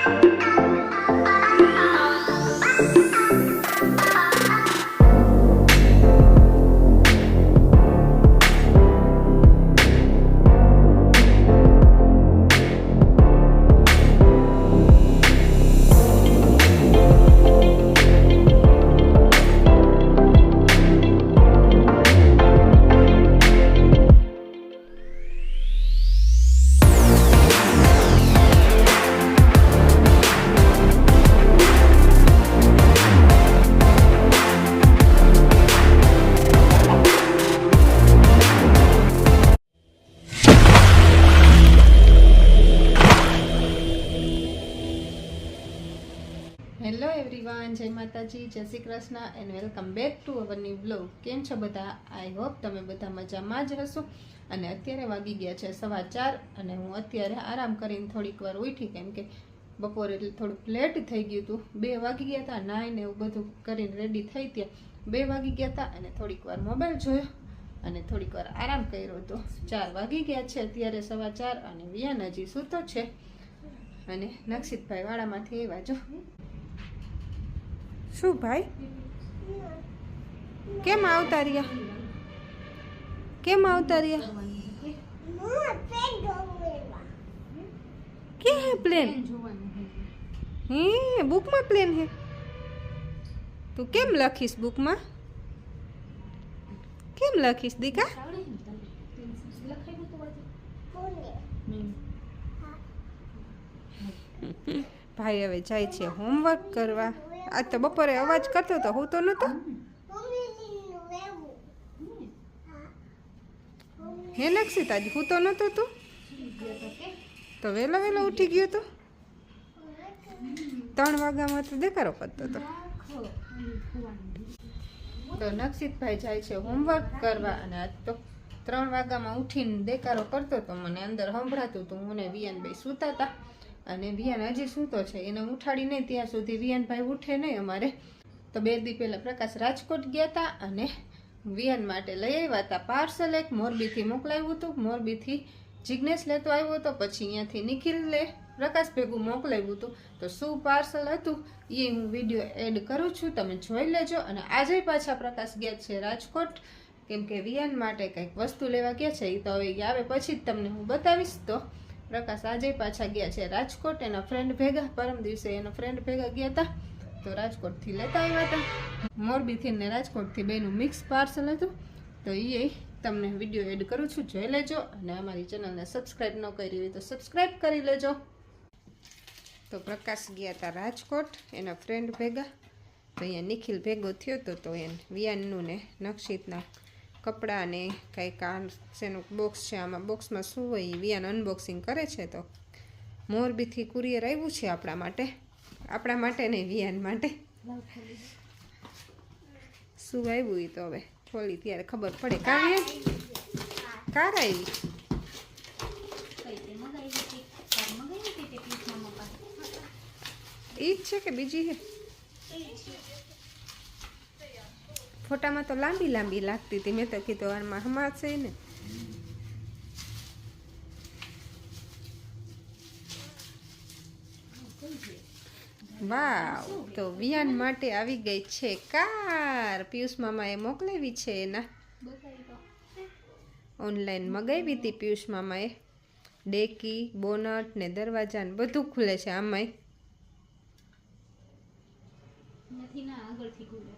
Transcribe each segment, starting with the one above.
Hello everyone જય માતાજી, જય Shri Krishna and welcome back to our new blog કેમ છો બધા? આઈ હોપ તમે બધા મજામાં જ હશો. અને અત્યારે વાગી ગયા છે સવા ચાર અને હું અત્યારે આરામ કરીને થોડીક વાર ઉઠી, કેમ કે બપોરે થોડુંક લેટ થઈ ગયું હતું. બે વાગી ગયા હતા નાઈને એવું બધું કરીને રેડી થઈ ત્યાં. બે વાગી ગયા હતા અને થોડીક વાર મોબાઈલ જોયો અને થોડીક વાર આરામ કર્યો હતો. ચાર વાગી ગયા છે અત્યારે સવા ચાર અને વિયાન હજી સૂતો છે. અને નક્ષિતભાઈ વાડામાંથી આવ્યા જો. શું ભાઈ? કેમ આવતા રહ્યા? કેમ આવતા રહ્યા? કે હે પ્લેન હે બુકમાં પ્લેન હે? તું કેમ લખીશ બુકમાં કેમ લખીશ, દીકા? ભાઈ હવે જાય છે હોમવર્ક કરવા. આજ તો બપોરે અવાજ કરતો તો હું તો નહોતો હે લક્ષિત આજ હું તો નહોતો તું? તો વહેલો વહેલો ઉઠી ગયો તો? ત્રણ વાગ્યામાં તો દેખારો કરતો હતો તો નક્ષિતભાઈ જાય છે હોમવર્ક કરવા અને આજ તો ત્રણ વાગ્યામાં ઉઠીને દેકારો કરતો તો મને અંદર સંભળાતું હતું હું ને વિયાનભાઈ સૂતા હતા. અને વિયાન હજી સૂતો છે. એને ઉઠાડી નહીં ત્યાં સુધી વિયાનભાઈ ઉઠે નહીં અમારે. તો બે દી પહેલાં પ્રકાશ રાજકોટ ગયા હતા અને વિયાન માટે લઈ આવ્યા હતા પાર્સલ એક. મોરબીથી મોકલાવ્યું હતું. મોરબીથી જિજ્ઞેશ લેતો આવ્યો હતો પછી અહીંયાથી નિખિલે પ્રકાશ ભેગું મોકલાવ્યું હતું. તો શું પાર્સલ હતું એ હું વીડિયો એડ કરું છું. તમે જોઈ લેજો. અને આજે પાછા પ્રકાશ ગયા છે રાજકોટ. કેમ કે વિયાન માટે કંઈક વસ્તુ લેવા ગયા છે. એ તો હવે આવે પછી જ તમને હું બતાવીશ. તો પ્રકાશ આજે પાછા ગયા છે રાજકોટ. એના ફ્રેન્ડ ભેગા. પરમ દિવસે એના ફ્રેન્ડ ભેગા ગયા હતા તો રાજકોટથી લેતા આવ્યા હતા મોરબીથી ને રાજકોટથી બેનું મિક્સ પાર્સલ હતું. તો એ તમને વીડિયો એડ કરું છું. જોઈ લેજો. અને અમારી ચેનલને સબસ્ક્રાઈબ ન કરી હોય તો સબસ્ક્રાઈબ કરી લેજો. તો પ્રકાશ ગયા હતા રાજકોટ. એના ફ્રેન્ડ ભેગા. તો અહીંયા નિખિલ ભેગો થયો હતો તો એને વિયાનનું ને નક્ષિતના કપડાં ને કંઈક આ શેનું બોક્સ છે, આમાં બોક્સમાં શું હોય એ વિયાન અનબોક્સિંગ કરે છે તો. મોરબીથી કુરિયર આવ્યું છે આપણા માટે. આપણા માટે નહીં વિયાન માટે. શું આવ્યું એ તો હવે? ખોલી ત્યારે ખબર પડે. કાંઈ કાર આવી? એ જ છે કે બીજી છે ફોટામાં તો લાંબી લાંબી લાગતી હતી મેં તો કીધું આમાં હમાશે ને વાવ તો વિયાન માટે આવી ગઈ છે કાર. પિયુષ મામાએ મોકલાવી છે એના ઓનલાઈન મગાવી હતી પિયુષ મામાએ. ડેકી, બોનટ ને દરવાજા ને બધું ખુલે છે આમાંય. હમ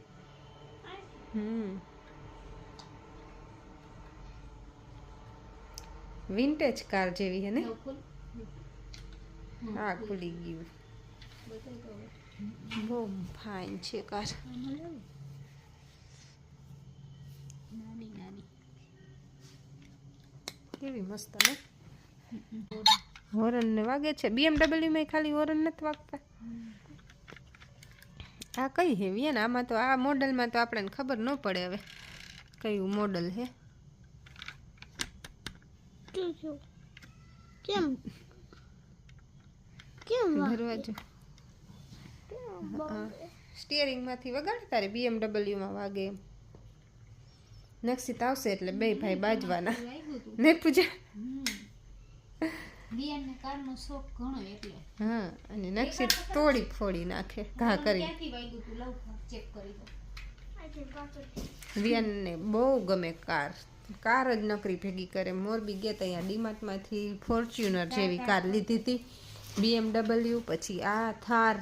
વિન્ટેજ કાર જેવી હે ને? હા ખુલી. ગયું. બહુ ફાઇન છે કાર કેવી મસ્ત ને? હોરન ને વાગે છે. બીએમડબલ્યુ માં ખાલી હોરન નથી વાગતા. આ કઈ હેવી ને આમાં તો આ મોડલમાં તો આપણને ખબર ન પડે હવે કયું મોડલ હે. કેમ? કેમ દરવાજો સ્ટિયરિંગમાંથી વગાડે તારે બીએમડબલ્યુમાં વાગે એમ. નક્ષિત આવશે એટલે બે ભાઈ બાજવાના. ને પૂજા વિયાનને કારનો શોખ ઘણો એટલે. હા અને નક્ષી તોડી ફોડી નાખે ઘા કરી. ક્યાંથી વાગ્યું તું? લઉં ચેક કરી દો વિયાનને બહુ ગમે કાર. કાર જ નકરી ભેગી કરે. મોરબી ગયા ત્યાં ડીમાર્ટમાંથી ફોર્ચ્યુનર જેવી કાર લીધી હતી બીએમડબલ્યુ પછી આ થાર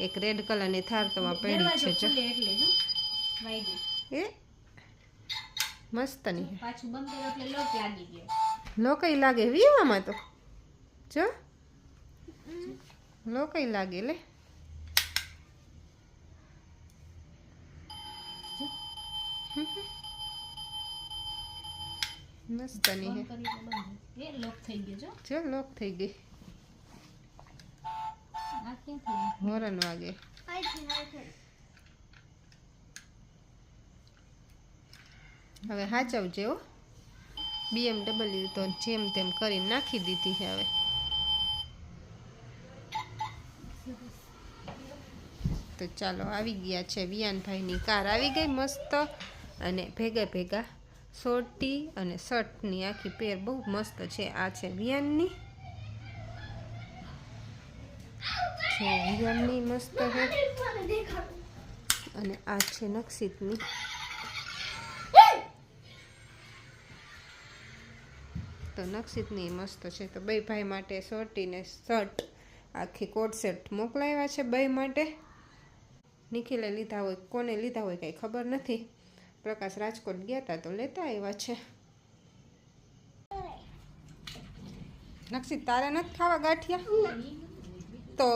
એક રેડ કલરની થાર તો પડી છે એ? મસ્ત નહીં પાછું બંધ કર્યો એટલે લોક લાગી ગયો. લોકઈ લાગે વીવામાં તો? જો. લાગે લે. મસ્તની હે. બંધ કરી એટલે બંધ એ લોક થઈ ગયો જો. જો લોક થઈ ગઈ. હોરન વાગે. હવે હાચવજે હો. બીએમડબલ્યુ તો જેમ તેમ કરીને નાખી દીધી છે હવે. તો ચાલો આવી ગયા છે વિયાનભાઈની કાર. આવી ગઈ મસ્ત અને ભેગા ભેગા સોટી અને શર્ટની આખી પેર બહુ મસ્ત છે. આ છે વિયાનની. છે વિયાનની મસ્ત છે. અને આ છે નક્ષિતની તો નક્ષિતની મસ્ત છે. તો બે ભાઈ માટે સોટી ને શર્ટ, આખી કોટ સેટ મોકલાવ્યા છે બે માટે. નિખિલે લીધા હોય કોને લીધા હોય કંઈ ખબર નથી. પ્રકાશ રાજકોટ ગયા હતા તો લેતા આવ્યા છે. નક્ષિત તારે નથી ખાવા ગાંઠિયા? તો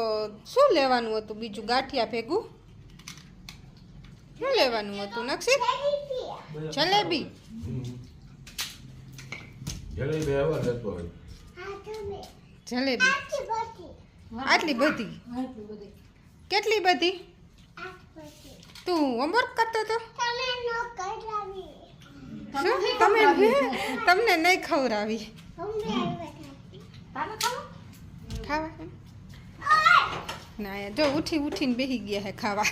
શું લેવાનું હતું બીજું ગાંઠિયા ભેગું? શું લેવાનું હતું નક્ષિત જલેબી. જલેબી આટલી બધી. કેટલી બધી? તું હોમવર્ક કરતો હતો? શું? તમે તમને નહીં ખવડાવી. ખાવા? ના જો ઉઠી ઉઠીને બેસી ગયા હે ખાવા.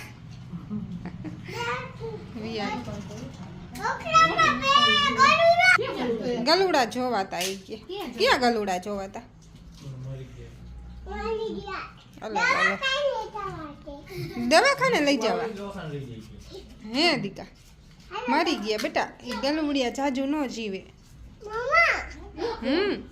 ગલુડા. જોવાતા આવી ગયા ક્યાં ગલુડા? જોવાતા? અલગ દવાખાને લઈ જવા. હે દીકા. મરી ગયા બેટા. એ ગલુડિયા જાજુ ન જીવે. હમ.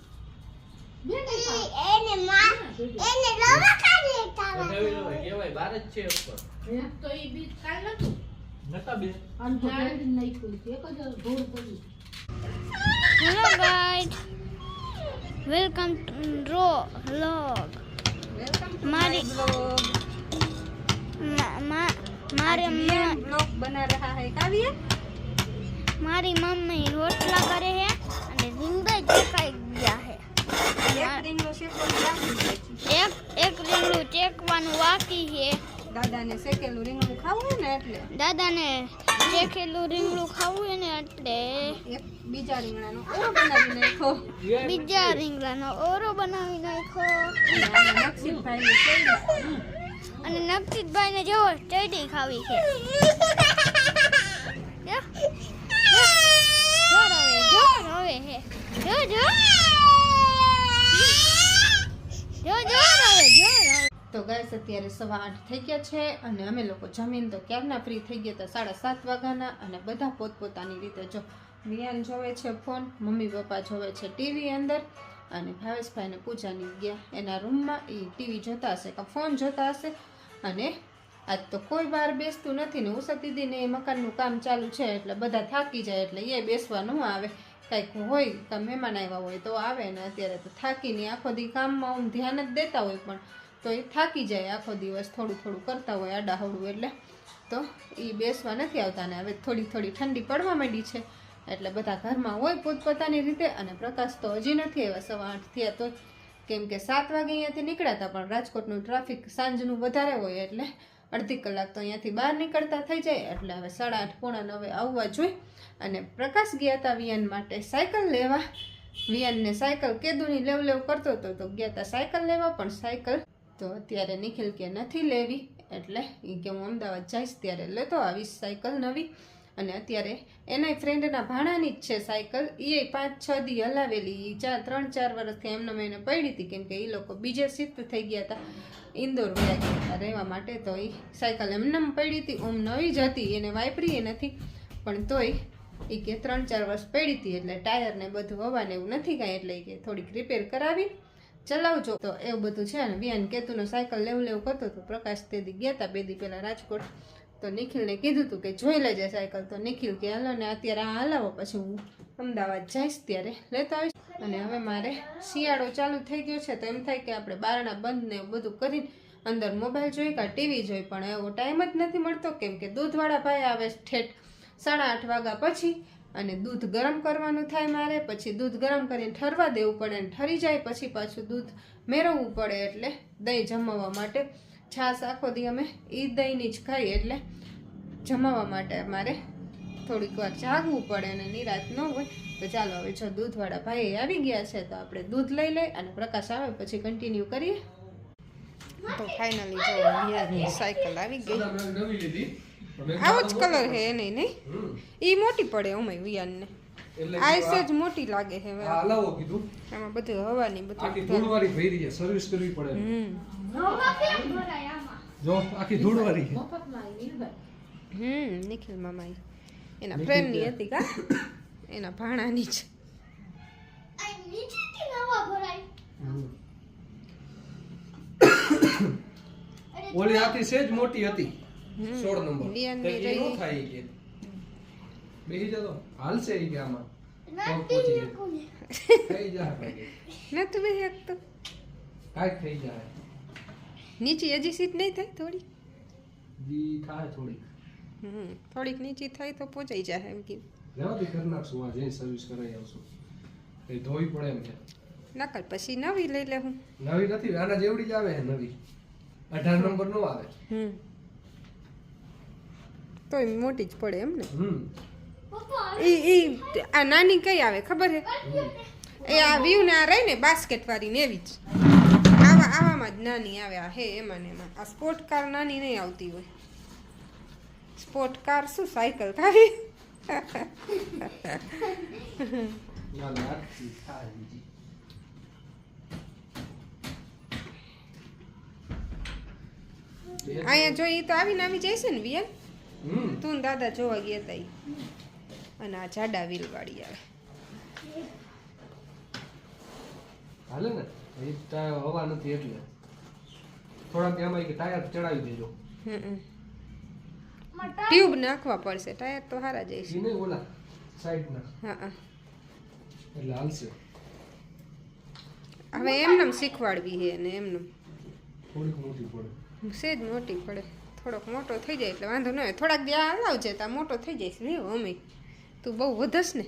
વેલકમ રો વ્લોગ મારી મારે બ્લોગ હે. કાવ્ય? મારી મમ્મી રોટલા કરે છે અને રીંગણ ચેકાઈ ગયા હે. એક એક રીંગણું ચેકવાનું બાકી છે. દાદાને શેકેલું રીંગણું ખાવું ને એટલે? દાદાને ચેકેલું રીંગણું ખાવું હોય ને એટલે બીજા રીંગણાનો ઓરો બનાવી નાખો બીજા રીંગણાનો ઓરો બનાવી નાખો અને નક્ષિતભાઈ ને જેવો ચડી ખાવી છે જો જો જો છે જો જો જો જો રવે જો રવે તો ગાઈસ અત્યારે સવા આઠ થઈ ગયા છે અને અમે લોકો જમીન તો ક્યારના ફ્રી થઈ ગયા હતા? સાડા સાત વાગ્યાના અને બધા પોતપોતાની રીતે જો વિયાન જોવે છે ફોન મમ્મી પપ્પા જોવે છે ટીવી અંદર અને ભાવેશભાઈને પૂજાની ગયા. એના રૂમમાં એ ટીવી જોતા હશે કે ફોન જોતા હશે અને આજ તો કોઈ બહાર બેસતું નથી ને ઉષા દીદીને એ મકાનનું કામ ચાલુ છે એટલે બધા થાકી જાય એટલે એ બેસવા ન આવે. કંઈક હોય કે મહેમાન આવ્યા હોય તો આવે ને અત્યારે તો થાકીને આખો દી કામમાં હું ધ્યાન જ દેતા હોય પણ તો એ થાકી જાય આખો દિવસ, થોડું થોડું કરતા હોય આડાહવડું એટલે. તો એ બેસવા નથી આવતા ને હવે થોડી થોડી ઠંડી પડવા માંડી છે. એટલે બધા ઘરમાં હોય પોતપોતાની રીતે અને પ્રકાશ તો હજી નથી આવ્યા. સવા આઠ થયા તો કેમ કે સાત વાગે અહીંયાથી નીકળ્યા હતા પણ રાજકોટનું ટ્રાફિક સાંજનું વધારે હોય એટલે અડધી કલાક તો અહીંયાથી બહાર નીકળતા થઈ જાય. એટલે હવે સાડા આઠ પોણા નવે આવવા જોઈએ. અને પ્રકાશ ગયા હતા વિયાન માટે સાયકલ લેવા. વિયાનને સાયકલ કેદુની લેવ લેવ કરતો હતો, તો ગયા હતા સાયકલ લેવા, પણ સાયકલ તો અત્યારે નિખિલ કે નથી લેવી, એટલે એ કે હું અમદાવાદ જઈશ ત્યારે લેતો આવીશ સાયકલ નવી. અને અત્યારે એનાય ફ્રેન્ડના ભાણાની જ છે સાયકલ એ પાંચ છ દી હલાવેલી એ ચાર, ત્રણ, ચાર વર્ષથી એમને મેં એને પડી હતી, કેમ કે એ લોકો બીજે શિફ્ટ થઈ ગયા હતા, ઇન્દોર વયા ગયા રહેવા માટે, તો એ સાયકલ એમને પડી હતી, ઓમ નવી જ હતી, એને વાપરી નથી. પણ તોય એ કે ત્રણ, ચાર વર્ષ પડી હતી, એટલે ટાયર ને બધું હવાને એવું નથી કાંઈ, એટલે કે થોડીક રિપેર કરાવી. ચલાવજો. તો એવું બધું છે ને વિયાન કેતુનો સાયકલ લેવું લેવું કરતો હતો પ્રકાશ તે ગયા હતા બે દી પહેલાં રાજકોટ. તો નિખિલને કીધું હતું કે જોઈ લેજે સાયકલ. તો નિખિલ કે, હાલો ને, અત્યારે આ હલાવો, પછી હું અમદાવાદ જઈશ ત્યારે લેતો આવીશ. અને હવે મારે શિયાળો ચાલુ થઈ ગયો છે, તો એમ થાય કે આપણે બારણા બંધ ને એવું બધું કરીને અંદર મોબાઈલ જોઈ કાં ટીવી જોઈ. પણ એવો ટાઈમ જ નથી મળતો, કેમ કે દૂધવાળા ભાઈ આવે ઠેઠ સાડા આઠ વાગ્યા પછી અને દૂધ ગરમ કરવાનું થાય મારે, પછી દૂધ ગરમ કરીને ઠરવા દેવું પડે અને ઠરી જાય, પછી પાછું દૂધ મેળવવું પડે એટલે દહીં જમાવવા માટે. છાશ આખો દી અમે એ દહીંની જ ખાઈએ એટલે જમાવવા માટે મારે થોડીક વાર જાગવું પડે અને નિરાત ન હોય. તો ચાલો હવે જો દૂધવાળા ભાઈ આવી ગયા છે, તો આપણે દૂધ લઈ લઈ અને પ્રકાશ આવે પછી કન્ટિન્યુ કરીએ. તો ફાઇનલી જો સાયકલ આવી ગઈ. આવો જ કલર હે એને નહીં? ઈ મોટી પડે ઓમય વિયાનને. એટલે આ કીધું મોટી લાગે છે હલાવો કીધું. આમાં બધું હવાની આખી બધું ધૂળવાળી ભરી છે સર્વિસ કરવી પડે. હમ. જો આખી ધૂળવાળી. છે. હમ નિખિલ મામા એના ફ્રેન્ડની હતી કા? એના ભાણાની જ. હમ. ઓલી આથી સેજ મોટી હતી. સોળ નંબર. રહી. થાય કે. બેસી જતો હાલશે ઈ કે આમાં. પગ પહોંચી જાય. થઈ જાય ભાઈ. નતું બે કાંઈક થઈ જાય. નીચી હજી સીટ નહીં થાય થોડી જી થાય થોડીક. હમ થોડીક નીચી થાય તો પહોંચાઈ જાય એમ કે લેવા દે કરી નાખશું આ જઈને સર્વિસ કરાવી આવશું. એ ધોવી પડે એમ છે નકલ પછી નવી લઈ લે હું નવી નથી આના જેવડી જ આવે નવી. અઢાર નંબર નો આવે. હમ. તોય મોટી જ પડે એમ ને? એ ઈ આ નાની કઈ આવે ખબર હે? એ આ વ્યૂ ને આ રહી ને બાસ્કેટ વાળી ને એવી જ. આવા આવામાં જ નાની આવે આ હે એમાં ને એમાં. આ સ્પોર્ટ કાર નાની નહીં આવતી હોય. સ્પોર્ટ કાર શું સાયકલ બે- અહીંયા જો એ તો આવીને આવી જાય છે ને વિયન તું ને દાદા જોવા ગયા હતા અને આ જાડા વ્હીલ વાળી આવે. હાલે ને? એ હવા નથી એટલે. થોડાક એમાં કે ટાયર ચડાવી દેજો. ટ્યુબ નાખવા પડશે ટાયર તો સારા જાય જઈશ નહીં ઓલા સાઈડ ના હા હા. એટલે હાલશે. હવે એમનેમ શીખવાડવી છે ને એમનેમ. થોડીક મોટી પડે. સેજ મોટી પડે. થોડોક મોટો થઈ જાય એટલે વાંધો ન આવે. થોડાક દી આ હલાવજે તા મોટો થઈ જઈશ. રે અમે. તું બહુ વધસ ને.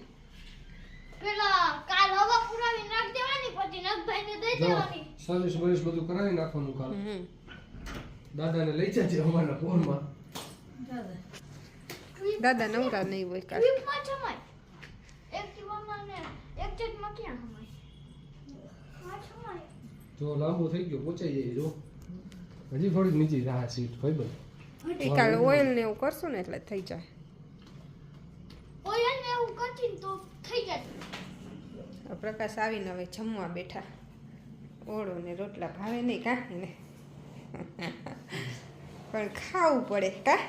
પેલા કાલ હવા પુરાવી નાખ દેવાની પછી નખભાઈને દઈ દેવાની. સર્વિસ બર્વિસ બધું કરાવી નાખવાનું કાલ. દાદાને લઈ જજે અમારા ફોનમાં. દાદા નવરા નહીં હોય કાલ. ટ્રીપમાં જમાય. એક્ટિવામાં ને એક જેટમાં ક્યાં જમાય? જો લાંબુ થઈ ગયો પહોંચાઈ જાય જો. હજી થોડીક નીચી રાહ સીટ ભાઈ બંધ કાલ ઓઇલ ને એવું કરશું ને એટલે થઈ જાય. ઓઇલ ને એવું કરતી તો થઈ જાય. પ્રકાશ આવીને હવે જમવા બેઠા. ઓળો ને રોટલા ભાવે નહીં કા? ને. પણ ખાવું પડે કા?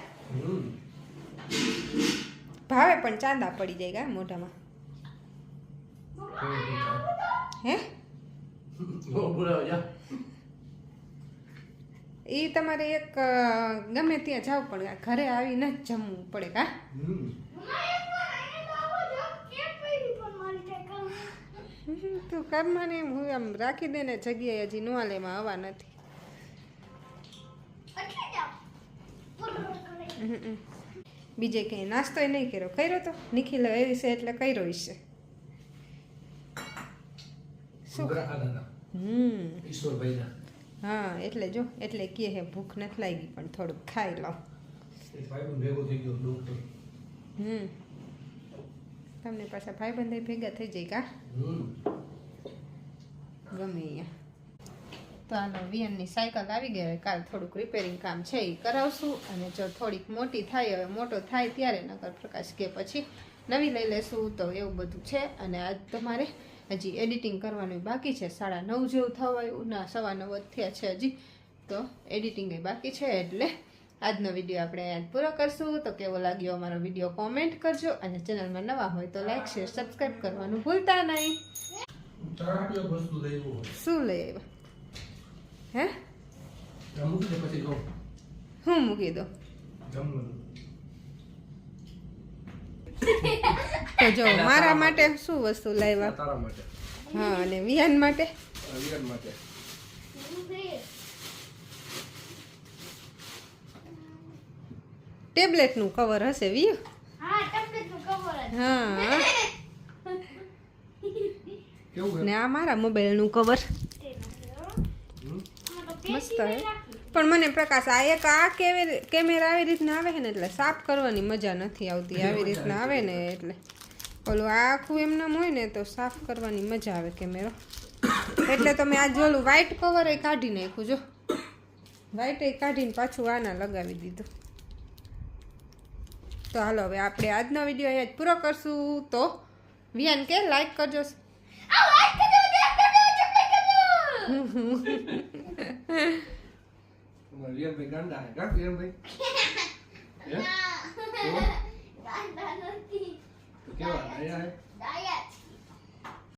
ભાવે પણ ચાંદા પડી જાય કા મોઢામાં? હે? એ તમારે એક ગમે ત્યાં જાવ પણ ઘરે આવીને જ જમવું પડે કા તો કરમાં એમ હું આમ રાખી દે ને જગ્યાએ હજી નો લેમાં હવા નથી. બીજે કંઈ નાસ્તોય નહીં કર્યો. કર્યો તો? નિખિલ એવી છે એટલે કર્યો હશે શું? હમ. ઈશ્વરભાઈના. હા એટલે જો એટલે કે હે ભૂખ નથી લાગી પણ થોડુંક ખાઈ લઉં. હમ. તમને પાછા ભાઈ બંધ ભેગા થઈ જાય કા? ગમે અહીંયા તો આનો વિયનની સાયકલ આવી ગઈ હવે કાલ થોડુંક રિપેરિંગ કામ છે એ કરાવશું. અને જો થોડીક મોટી થાય હવે મોટો થાય ત્યારે નગર પ્રકાશ કે પછી નવી લઈ લેશું તો એવું બધું છે. અને આજ તમારે હજી એડિટિંગ કરવાનું બાકી છે. સાડા નવ જેવું થવાયું ના સવા નવ થયા છે હજી. તો એડિટિંગ એ બાકી છે એટલે આજનો વીડિયો આપણે અહીંયા પૂરો કરશું. તો કેવો લાગ્યો અમારો વીડિયો કોમેન્ટ કરજો. અને ચેનલમાં નવા હોય તો લાઈક શેર સબસ્ક્રાઈબ કરવાનું ભૂલતા નહીં. શું લઈ આવ્યા? હે? હું મૂકી દો. તો જો મારા માટે શું વસ્તુ લાવ્યા તારા માટે. હા અને વિહાન માટે? વિહાન માટે. ટેબ્લેટનું કવર હશે વિયુ હા ટેબ્લેટનું કવર જ. હા. કેવું ને આ મારા મોબાઈલનું કવર. મસ્ત હે. પણ મને પ્રકાશ આ એક આ કેવી કેમેરા આવી રીતના આવે છે ને એટલે સાફ કરવાની મજા નથી આવતી આવી રીતના આવે ને એટલે. ઓલું આખું એમનામ હોય ને તો સાફ કરવાની મજા આવે કેમેરો. એટલે તમે આજે ઓલું વ્હાઈટ કવર એ કાઢી નાખ્યું જો. વ્હાઈટ એ કાઢીને પાછું આના લગાવી દીધું. તો હાલો હવે આપણે આજનો વીડિયો અહીંયા જ પૂરો કરશું. તો વિયાન કે લાઈક કરજો. તમારા વિરાટભાઈ ગાંડા હે કા વિરાટભાઈ હે? તો? ગાંડા નથી તો કેવા આયા હે